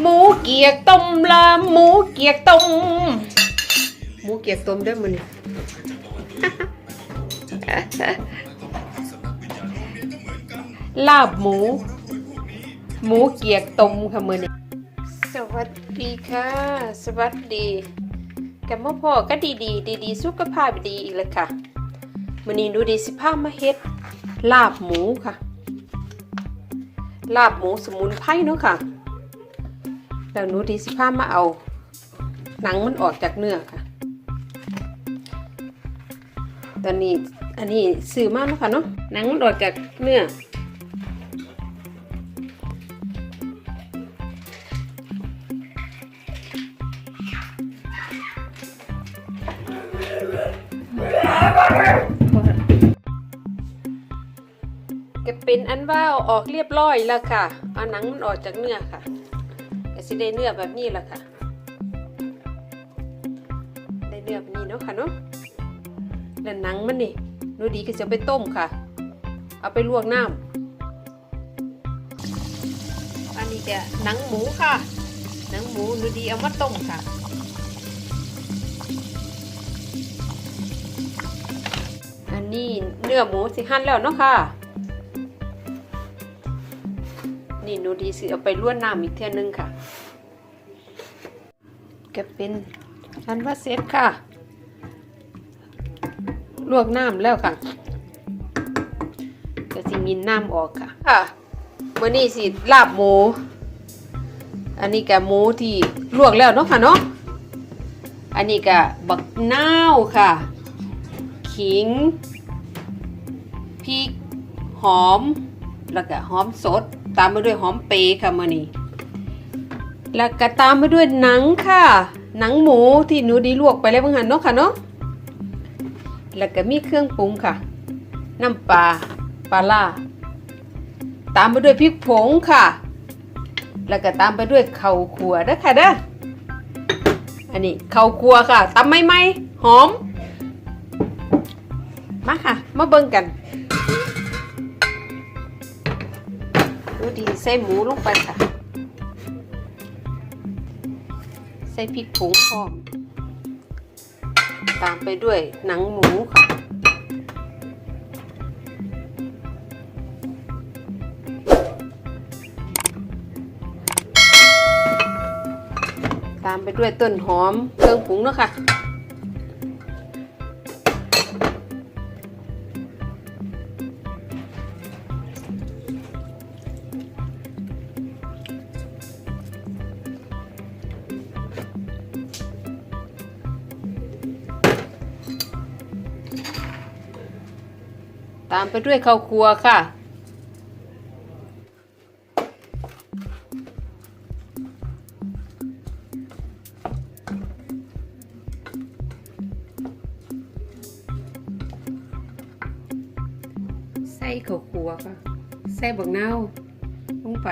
หมูเกียกต้มละหมูเกียกต้มหมูเกียกต้มเด้อมื้อนี้ลาบหมู หมูเกียกต้มค่ะมื้อนี้สวัสดีค่ะ สวัสดีกันมาพ่อก็ดีดีดีดีๆสุขภาพดีอีกแล้วค่ะมื้อนี้ดูดีสิพามาเฮ็ดลาบหมูค่ะ ลาบหมูสมุนไพรเนาะค่ะ แล้วหนูดีสิพามาเอา หนังมันออกจากเนื้อค่ะ ตอนนี้อันนี้ซื้อมาเนาะค่ะเนาะหนังมันออกจากเนื้อ เป็นอันว่าออกเรียบร้อยแล้วค่ะ เอาหนังมันออกจากเนื้อค่ะก็สิได้เนื้อแบบนี้แหละค่ะ ได้เนื้อแบบนี้เนาะค่ะเนาะแล้วหนังมันนี่หนูดีก็จะไปต้มค่ะ เอาไปลวกน้ำอันนี้จะหนังหมูค่ะหนังหมูหนูดีเอามาต้มค่ะอันนี้เนื้อหมูสิหั่นแล้วเนาะค่ะ นี่หนูดีสิเอาไปล้วนน้ำอีกเท่านึงค่ะก็เป็นอันว่าเสร็จค่ะ ลวกน้ำแล้วค่ะก็สิมีน้ำออกค่ะ ค่ะมื่อนี้สิลาบหมู อันนี้ก็หมูที่ลวกแล้วเนาะค่ะเนาะ อันนี้ก็บักนาวค่ะ ขิง พริก หอม แล้วก็หอมสด ตามมาด้วยหอมเปรย์ค่ะมื่อนี้แล้วก็ตามมาด้วยหนังค่ะ หนังหมูที่หนูดีลวกไปแล้วเพิ่งหันเนาะค่ะเนาะแล้วก็มีเครื่องปรุงค่ะ น้ำปลาปลาล่าตามมาด้วยพริกผงค่ะ แล้วก็ตามไปด้วยข้าวคั่วเด้ค่ะเด้ออันนี้ข้าวคั่วค่ะตำไม่ไหมหอมมาค่ะ มาเบิ่งกัน ดีใส่หมูลงไปค่ะ ใส่พริกผงพร้อม ตามไปด้วยหนังหมูค่ะตามไปด้วยต้นหอมเครื่องปรุงนะค่ะ ตามไปด้วยข้าวครัวค่ะ ใส่ข้าวครัวค่ะ ใส่บักนาวลงไป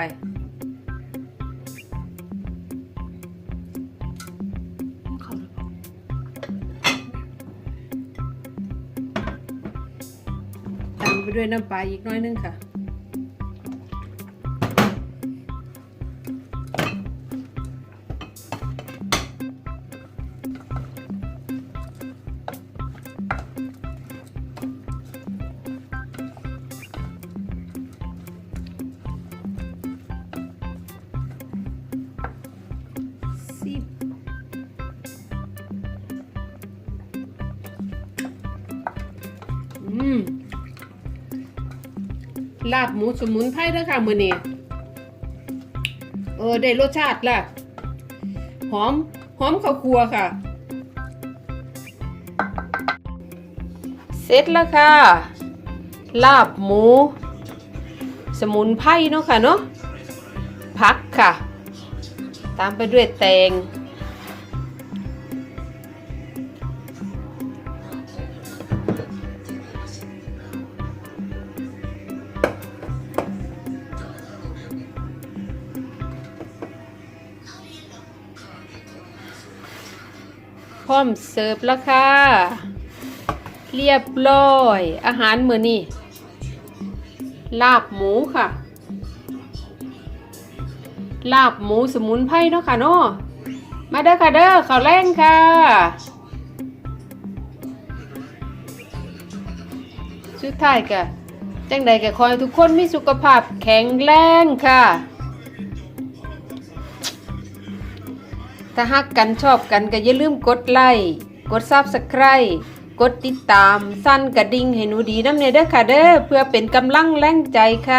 ไปด้วยน้ำปลาอีกน้อยนึงค่ะสิบอืม ลาบหมูสมุนไพรเด้อค่ะมื้อนี้เออได้รสชาติละหอมหอมข้าวคั่วค่ะ เสร็จแล้วค่ะ ลาบหมู สมุนไพรเนาะค่ะเนาะผักค่ะ ตามไปด้วยแตง ร้อมเสิร์ฟแล้วค่ะ เรียบร้อย อาหารมื้อนี้ลาบหมูค่ะ ลาบหมูสมุนไพรเนาะค่ะเนาะมาเด้อค่ะเด้อข้าวแรงค่ะสุดท้ายก็จังใดก็ขอให้ทุกคนมีสุขภาพแข็งแรงค่ะ ถ้าหักกันชอบกันก็อย่าลืมกดไลค์กดซับสไคร b ์กดติดตาม สั้นกระดิ่งให้หนูดีน้ำเนเด้อค่ะเด้อเพื่อเป็นกำลังแรงใจค่ะ